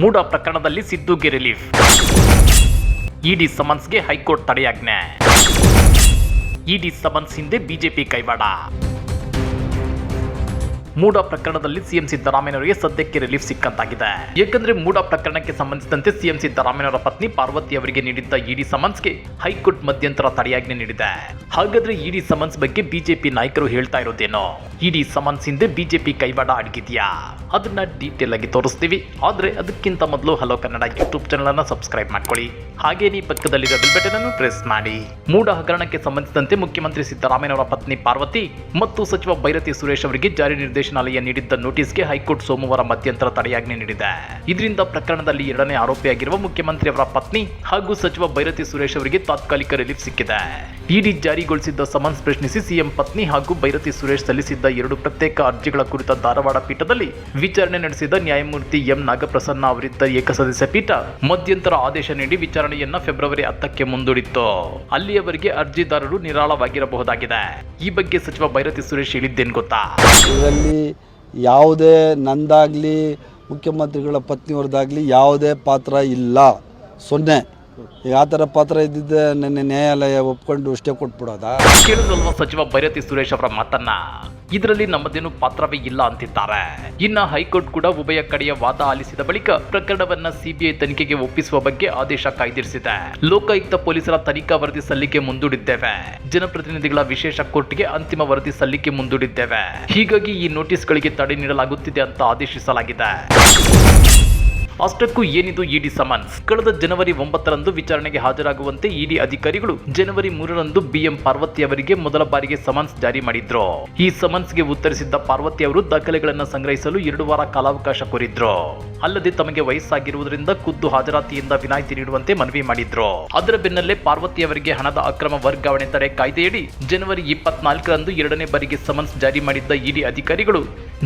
ಮೂಡ ಪ್ರಕರಣದಲ್ಲಿ ಸಿದ್ದುಗೆ ರಿಲೀಫ್. ಇಡಿ ಸಮನ್ಸ್ಗೆ ಹೈಕೋರ್ಟ್ ತಡೆಯಾಜ್ಞೆ. ಇಡಿ ಸಮನ್ಸ್ ಹಿಂದೆ ಬಿಜೆಪಿ ಕೈವಾಡ. ಮೂಡ ಪ್ರಕರಣದಲ್ಲಿ ಸಿಎಂ ಸಿದ್ದರಾಮಯ್ಯನವರಿಗೆ ಸದ್ಯಕ್ಕೆ ರಿಲೀಫ್ ಸಿಕ್ಕಂತಾಗಿದೆ. ಏಕೆಂದರೆ ಮೂಡ ಪ್ರಕರಣಕ್ಕೆ ಸಂಬಂಧಿಸಿದಂತೆ ಸಿಎಂ ಸಿದ್ದರಾಮಯ್ಯನವರ ಪತ್ನಿ ಪಾರ್ವತಿ ಅವರಿಗೆ ನೀಡಿದ್ದ ಇಡಿ ಸಮನ್ಸ್ಗೆ ಹೈಕೋರ್ಟ್ ಮಧ್ಯಂತರ ತಡೆಯಾಜ್ಞೆ ನೀಡಿದೆ. ಹಾಗಾದ್ರೆ ಇಡಿ ಸಮನ್ಸ್ ಬಗ್ಗೆ ಬಿಜೆಪಿ ನಾಯಕರು ಹೇಳ್ತಾ ಇರೋದೇನೋ? ಇಡಿ ಸಮನ್ಸ್ ಹಿಂದೆ ಬಿಜೆಪಿ ಕೈವಾಡ ಅಡಗಿದ್ಯಾ? ಅದನ್ನ ಡೀಟೇಲ್ ಆಗಿ ತೋರಿಸ್ತೀವಿ. ಆದ್ರೆ ಅದಕ್ಕಿಂತ ಮೊದಲು ಹಲೋ ಕನ್ನಡ ಯೂಟ್ಯೂಬ್ ಚಾನಲ್ ಅನ್ನ ಸಬ್ಸ್ಕ್ರೈಬ್ ಮಾಡ್ಕೊಳ್ಳಿ. ಹಾಗೆ ನೀ ಪಕ್ಕದಲ್ಲಿರೋ ಬೆಲ್ ಬಟನ್ ಅನ್ನು ಪ್ರೆಸ್ ಮಾಡಿ. ಮೂಡ ಹಗರಣಕ್ಕೆ ಸಂಬಂಧಿಸಿದಂತೆ ಮುಖ್ಯಮಂತ್ರಿ ಸಿದ್ದರಾಮಯ್ಯನವರ ಪತ್ನಿ ಪಾರ್ವತಿ ಮತ್ತು ಸಚಿವ ಭೈರತಿ ಸುರೇಶ್ ಅವರಿಗೆ ಜಾರಿ ನಿರ್ದೇಶನಾಲಯ ನೀಡಿದ್ದ ನೋಟಿಸ್ಗೆ ಹೈಕೋರ್ಟ್ ಸೋಮವಾರ ಮಧ್ಯಂತರ ತಡೆಯಾಜ್ಞೆ ನೀಡಿದೆ. ಇದರಿಂದ ಪ್ರಕರಣದಲ್ಲಿ ಎರಡನೇ ಆರೋಪಿಯಾಗಿರುವ ಮುಖ್ಯಮಂತ್ರಿ ಅವರ ಪತ್ನಿ ಹಾಗೂ ಸಚಿವ ಭೈರತಿ ಸುರೇಶ್ ಅವರಿಗೆ ತಾತ್ಕಾಲಿಕ ರಿಲೀಫ್ ಸಿಕ್ಕಿದೆ. ಇಡಿ ಜಾರಿಗೊಳಿಸಿದ್ದ ಸಮನ್ಸ್ ಪ್ರಶ್ನಿಸಿ ಸಿಎಂ ಪತ್ನಿ ಹಾಗೂ ಭೈರತಿ ಸುರೇಶ್ ಸಲ್ಲಿಸಿದ್ದ ಎರಡು ಪ್ರತ್ಯೇಕ ಅರ್ಜಿಗಳ ಕುರಿತ ಧಾರವಾಡ ಪೀಠದಲ್ಲಿ ವಿಚಾರಣೆ ನಡೆಸಿದ ನ್ಯಾಯಮೂರ್ತಿ ಎಂ ನಾಗಪ್ರಸನ್ನ ಅವರಿದ್ದ ಏಕಸದಸ್ಯ ಪೀಠ ಮಧ್ಯಂತರ ಆದೇಶ ನೀಡಿ ವಿಚಾರಣೆಯನ್ನ ಫೆಬ್ರವರಿ ಹತ್ತಕ್ಕೆ ಮುಂದೂಡಿತ್ತು. ಅಲ್ಲಿಯವರೆಗೆ ಅರ್ಜಿದಾರರು ನಿರಾಳವಾಗಿರಬಹುದಾಗಿದೆ. ಈ ಬಗ್ಗೆ ಸಚಿವ ಭೈರತಿ ಸುರೇಶ್ ಹೇಳಿದ್ದೇನು ಗೊತ್ತಾ? ಯಾವುದೇ ನಂದಾಗಲಿ, ಮುಖ್ಯಮಂತ್ರಿಗಳ ಪತ್ನಿಯವ್ರದ್ದಾಗಲಿ ಯಾವುದೇ ಪಾತ್ರ ಇಲ್ಲ. ಸೊನ್ನೆ. ಈಗ ಆ ಥರ ಪಾತ್ರ ಇದ್ದಿದ್ದೆ ನಿನ್ನೆ ನ್ಯಾಯಾಲಯ ಒಪ್ಕೊಂಡು ಸ್ಟೇ ಕೊಟ್ಬಿಡೋದಾ? ಸಚಿವ ಭೈರತಿ ಸುರೇಶ್ ಅವರ ಮಾತನ್ನ. ಇದರಲ್ಲಿ ನಮ್ಮದೇನು ಪಾತ್ರವೇ ಇಲ್ಲ ಅಂತಿದ್ದಾರೆ. ಇನ್ನ ಹೈಕೋರ್ಟ್ ಕೂಡ ಉಭಯ ಕಡೆಯ ವಾದ ಆಲಿಸಿದ ಬಳಿಕ ಪ್ರಕರಣವನ್ನ ಸಿಬಿಐ ತನಿಖೆಗೆ ಒಪ್ಪಿಸುವ ಬಗ್ಗೆ ಆದೇಶ ಕಾಯ್ದಿರಿಸಿದೆ. ಲೋಕಾಯುಕ್ತ ಪೊಲೀಸರ ತನಿಖಾ ವರದಿ ಸಲ್ಲಿಕೆ ಮುಂದೂಡಿದ್ದೇವೆ. ಜನಪ್ರತಿನಿಧಿಗಳ ವಿಶೇಷ ಕೋರ್ಟ್ಗೆ ಅಂತಿಮ ವರದಿ ಸಲ್ಲಿಕೆ ಮುಂದೂಡಿದ್ದೇವೆ. ಹೀಗಾಗಿ ಈ ನೋಟಿಸ್ಗಳಿಗೆ ತಡೆ ನೀಡಲಾಗುತ್ತಿದೆ ಅಂತ ಆದೇಶಿಸಲಾಗಿದೆ. ಅಷ್ಟಕ್ಕೂ ಏನಿದು ಇಡಿ ಸಮನ್ಸ್? ಕಳೆದ ಜನವರಿ ಒಂಬತ್ತರಂದು ವಿಚಾರಣೆಗೆ ಹಾಜರಾಗುವಂತೆ ಇಡಿ ಅಧಿಕಾರಿಗಳು ಜನವರಿ ಮೂರರಂದು ಬಿಎಂ ಪಾರ್ವತಿ ಅವರಿಗೆ ಮೊದಲ ಬಾರಿಗೆ ಸಮನ್ಸ್ ಜಾರಿ ಮಾಡಿದ್ರು. ಈ ಸಮನ್ಸ್ಗೆ ಉತ್ತರಿಸಿದ್ದ ಪಾರ್ವತಿ ಅವರು ದಾಖಲೆಗಳನ್ನು ಸಂಗ್ರಹಿಸಲು ಎರಡು ವಾರ ಕಾಲಾವಕಾಶ ಕೋರಿದ್ರು. ಅಲ್ಲದೆ ತಮಗೆ ವಯಸ್ಸಾಗಿರುವುದರಿಂದ ಖುದ್ದು ಹಾಜರಾತಿಯಿಂದ ವಿನಾಯಿತಿ ನೀಡುವಂತೆ ಮನವಿ ಮಾಡಿದ್ರು. ಅದರ ಬೆನ್ನಲ್ಲೇ ಪಾರ್ವತಿ ಅವರಿಗೆ ಹಣದ ಅಕ್ರಮ ವರ್ಗಾವಣೆ ತಡೆ ಕಾಯ್ದೆಯಡಿ ಜನವರಿ ಇಪ್ಪತ್ನಾಲ್ಕರಂದು ಎರಡನೇ ಬಾರಿಗೆ ಸಮನ್ಸ್ ಜಾರಿ ಮಾಡಿದ್ದ ಇಡಿ ಅಧಿಕಾರಿಗಳು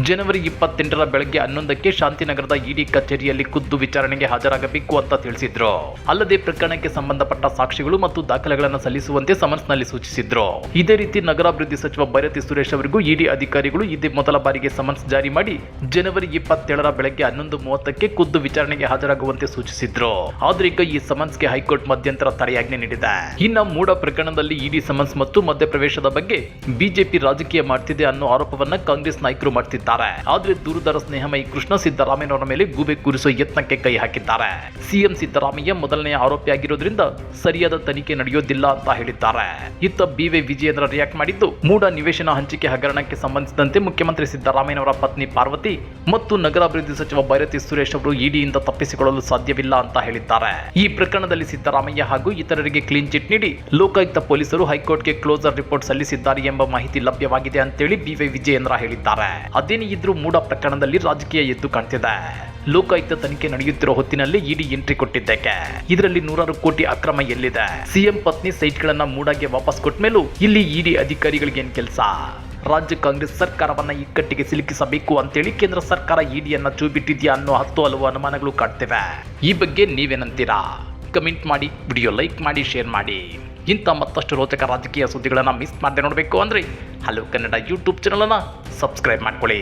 ಜನವರಿ ಇಪ್ಪತ್ತೆಂಟರ ಬೆಳಗ್ಗೆ ಹನ್ನೊಂದಕ್ಕೆ ಶಾಂತಿನಗರದ ಇಡಿ ಕಚೇರಿಯಲ್ಲಿ ಖುದ್ದು ವಿಚಾರಣೆಗೆ ಹಾಜರಾಗಬೇಕು ಅಂತ ತಿಳಿಸಿದ್ರು. ಅಲ್ಲದೆ ಪ್ರಕರಣಕ್ಕೆ ಸಂಬಂಧಪಟ್ಟ ಸಾಕ್ಷಿಗಳು ಮತ್ತು ದಾಖಲೆಗಳನ್ನು ಸಲ್ಲಿಸುವಂತೆ ಸಮನ್ಸ್ನಲ್ಲಿ ಸೂಚಿಸಿದ್ರು. ಇದೇ ರೀತಿ ನಗರಾಭಿವೃದ್ಧಿ ಸಚಿವ ಭೈರತಿ ಸುರೇಶ್ ಅವರಿಗೂ ಇಡಿ ಅಧಿಕಾರಿಗಳು ಇದೇ ಮೊದಲ ಬಾರಿಗೆ ಸಮನ್ಸ್ ಜಾರಿ ಮಾಡಿ ಜನವರಿ ಇಪ್ಪತ್ತೇಳರ ಬೆಳಗ್ಗೆ ಹನ್ನೊಂದು ಮೂವತ್ತಕ್ಕೆ ಖುದ್ದು ವಿಚಾರಣೆಗೆ ಹಾಜರಾಗುವಂತೆ ಸೂಚಿಸಿದ್ರು. ಆದ್ರೆ ಈಗ ಈ ಸಮನ್ಸ್ಗೆ ಹೈಕೋರ್ಟ್ ಮಧ್ಯಂತರ ತಡೆಯಾಜ್ಞೆ ನೀಡಿದೆ. ಇನ್ನ ಮೂಡ ಪ್ರಕರಣದಲ್ಲಿ ಇಡಿ ಸಮನ್ಸ್ ಮತ್ತು ಮಧ್ಯಪ್ರವೇಶದ ಬಗ್ಗೆ ಬಿಜೆಪಿ ರಾಜಕೀಯ ಮಾಡ್ತಿದೆ ಅನ್ನೋ ಆರೋಪವನ್ನ ಕಾಂಗ್ರೆಸ್ ನಾಯಕರು ಮಾಡ್ತಿದ್ದಾರೆ. ಆದ್ರೆ ದೂರದರ ಸ್ನೇಹಮಯಿ ಕೃಷ್ಣ ಸಿದ್ದರಾಮಯ್ಯನವರ ಮೇಲೆ ಗೂಬೆ ಕೂರಿಸುವ ಯತ್ನಕ್ಕೆ ಕೈ ಹಾಕಿದ್ದಾರೆ. ಸಿಎಂ ಸಿದ್ದರಾಮಯ್ಯ ಮೊದಲನೇ ಆರೋಪಿಯಾಗಿರೋದ್ರಿಂದ ಸರಿಯಾದ ತನಿಖೆ ನಡೆಯೋದಿಲ್ಲ ಅಂತ ಹೇಳಿದ್ದಾರೆ. ಇತ್ತ ಬಿವೈ ವಿಜಯೇಂದ್ರ ರಿಯಾಕ್ಟ್ ಮಾಡಿದ್ದು ಮೂಡ ನಿವೇಶನ ಹಂಚಿಕೆ ಹಗರಣಕ್ಕೆ ಸಂಬಂಧಿಸಿದಂತೆ ಮುಖ್ಯಮಂತ್ರಿ ಸಿದ್ದರಾಮಯ್ಯನವರ ಪತ್ನಿ ಪಾರ್ವತಿ ಮತ್ತು ನಗರಾಭಿವೃದ್ಧಿ ಸಚಿವ ಭೈರತಿ ಸುರೇಶ್ ಅವರು ಇಡಿಯಿಂದ ತಪ್ಪಿಸಿಕೊಳ್ಳಲು ಸಾಧ್ಯವಿಲ್ಲ ಅಂತ ಹೇಳಿದ್ದಾರೆ. ಈ ಪ್ರಕರಣದಲ್ಲಿ ಸಿದ್ದರಾಮಯ್ಯ ಹಾಗೂ ಇತರರಿಗೆ ಕ್ಲೀನ್ ಚಿಟ್ ನೀಡಿ ಲೋಕಾಯುಕ್ತ ಪೊಲೀಸರು ಹೈಕೋರ್ಟ್ಗೆ ಕ್ಲೋಸರ್ ರಿಪೋರ್ಟ್ ಸಲ್ಲಿಸಿದ್ದಾರೆ ಎಂಬ ಮಾಹಿತಿ ಲಭ್ಯವಾಗಿದೆ ಅಂತೇಳಿ ಬಿವೈ ವಿಜಯೇಂದ್ರ ಹೇಳಿದ್ದಾರೆ. ಅದೇನೇ ಇದ್ರೂ ಮೂಡ ಪ್ರಕರಣದಲ್ಲಿ ರಾಜಕೀಯ ಎದ್ದು ಕಾಣ್ತಿದೆ. ಲೋಕಾಯುಕ್ತ ತನಿಖೆ ನಡೆಯುತ್ತಿರೋ ಹೊತ್ತಿನಲ್ಲಿ ಇಡಿ ಎಂಟ್ರಿ ಕೊಟ್ಟಿದ್ದಕ್ಕೆ. ಇದರಲ್ಲಿ ನೂರಾರು ಕೋಟಿ ಅಕ್ರಮ ಎಲ್ಲಿದೆ? ಸಿಎಂ ಪತ್ನಿ ಸೈಟ್ಗಳನ್ನ ಮೂಡಾಗೆ ವಾಪಸ್ ಕೊಟ್ಟ ಮೇಲೂ ಇಲ್ಲಿ ಇಡಿ ಅಧಿಕಾರಿಗಳಿಗೆ ಏನ್ ಕೆಲಸ? ರಾಜ್ಯ ಕಾಂಗ್ರೆಸ್ ಸರ್ಕಾರವನ್ನ ಇಕ್ಕಟ್ಟಿಗೆ ಸಿಲುಕಿಸಬೇಕು ಅಂತೇಳಿ ಕೇಂದ್ರ ಸರ್ಕಾರ ಇಡಿಯನ್ನ ಚೂಬಿಟ್ಟಿದ್ಯಾ ಅನ್ನೋ ಹತ್ತು ಹಲವು ಅನುಮಾನಗಳು ಕಾಡ್ತಿವೆ. ಈ ಬಗ್ಗೆ ನೀವೇನಂತೀರಾ? ಕಮೆಂಟ್ ಮಾಡಿ, ವಿಡಿಯೋ ಲೈಕ್ ಮಾಡಿ, ಶೇರ್ ಮಾಡಿ. ಇಂಥ ಮತ್ತಷ್ಟು ರೋಚಕ ರಾಜಕೀಯ ಸುದ್ದಿಗಳನ್ನು ಮಿಸ್ ಮಾಡದೆ ನೋಡಬೇಕು ಅಂದರೆ ಹಲವು ಕನ್ನಡ ಯೂಟ್ಯೂಬ್ ಚಾನಲನ್ನು ಸಬ್ಸ್ಕ್ರೈಬ್ ಮಾಡ್ಕೊಳ್ಳಿ.